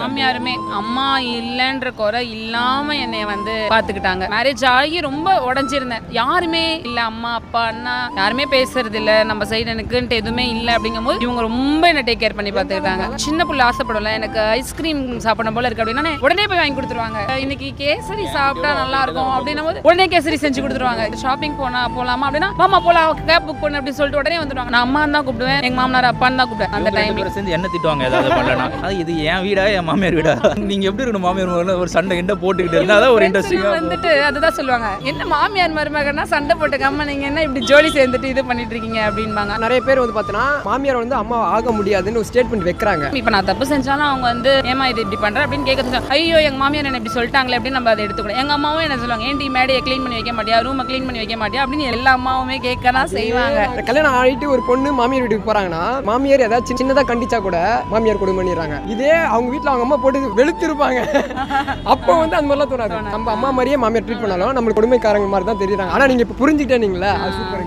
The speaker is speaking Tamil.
மாமியாருமே அம்மா இல்லைன்ற குறை இல்லாம என்னைய வந்து பாத்துக்கிட்டாங்க. மேரேஜ் ஆகி ரொம்ப உடஞ்சிருந்தேன். யாருமே இல்ல அம்மா அப்பா அண்ணா யாருமே பேசுறது இல்ல நம்ம சைடு எனக்குன்ட்டு எதுவுமே இல்ல அப்படிங்கும்போது இவங்க ரொம்ப என்ன டேக் கேர் பண்ணி பாத்துக்கிட்டாங்க. சின்ன புள்ள ஆசைப்படும்ல எனக்கு ஐஸ்கிரீம் சாப்பிடணும் போல இருக்கு அப்படின்னா உடனே போய் வாங்கி கொடுத்துருவாங்க. இன்னைக்கு கேசரி சாப்பிட்டா நல்லா இருக்கும் அப்படின்னும் போது உடனே கேசரி செஞ்சு கொடுத்துருவாங்க. ஷாப்பிங் போனா போலாமா அப்படின்னா மாமா போலாம். கேப் புக் பண்ணு அப்படின்னு சொல்லிட்டு உடனே வந்துருவாங்க. நான் அம்மா தான் கூப்பிடுவேன். எங்க மாமனார் அப்பான்னு தான் கூப்பிடுவேன். அந்த டைம் என்ன திட்டுவாங்க ஏதாவது பண்ணலனா அது இது என் வீடா என் மாமியார் வீடா? நீங்க எப்படி இருக்கணும் மாமியார் மகன்? ஒரு சண்டை கிண்ட போட்டுக்கிட்டு இருந்தா அதான் ஒரு இன்ட்ரெஸ்டிங்கா வந்துட்டு அதுதான் சொல்லுவாங்க. என்ன மாமியார் மருமகன்னா சண்டை போட்டு அம்மா நீங்க என்ன இப்படி ஜோலி சேர்ந்துட்டு இது பண்ணிட்டு இருக்கீங்க? அப்படின்பாங்க. நிறைய பேர் வந்து பார்த்தீங்கன்னா மாமியார் வந்து அம்மா ஆக முடியாதுன்னு ஒரு ஸ்டேட்மெண்ட் வைக்கிறாங்க. இப்ப நான் தப்பு செஞ்சாலும் அவங்க வந்து ஏமா இது இப்படி பண்ற? அப்படின்னு கேட்க ஐயோ எங்க மாமியார் என்ன இப்படி சொல்லிட்டாங்களே? அப்படின்னு நம்ம அதை எடுத்துக்கணும். எங்க அம்மாவும் என்ன சொல்லுவாங்க? ஏன்டி மேடையை க்ளீன் பண்ணி வைக்க மாட்டியா? ரூமை க்ளீன் பண்ணி வைக்க மாட்டியா? அப்படின்னு எல்லா அம்மாவுமே கேட்க தான் செய்வாங்க. கல்யாணம் ஆகிட்டு ஒரு பொண்ணு மாமியார் வீட்டுக்கு போறாங்கன்னா மாமியார் ஏதாச்சும் சின்னதா கண்டிச்சா கூட மாமியார் கொடுமை பண்ணிடுறாங்க. இதே அவங்க வீட்ல அவங்க அம்மா போட்டு வெளுத்திருப்பாங்க. அப்போ வந்து அந்த மாதிரிலாம் தோணாது. நம்ம அம்மா மாதிரியே மாமியார் ட்ரீட் பண்ணாலும் நம்மளுக்கு கொடுமைக்காரங்க மாதிரி தான் தெரியுறாங்க. ஆனா நீங்க இப்ப புரிஞ்சுக்கிட்டே நீங்களா அது சூப்பருங்க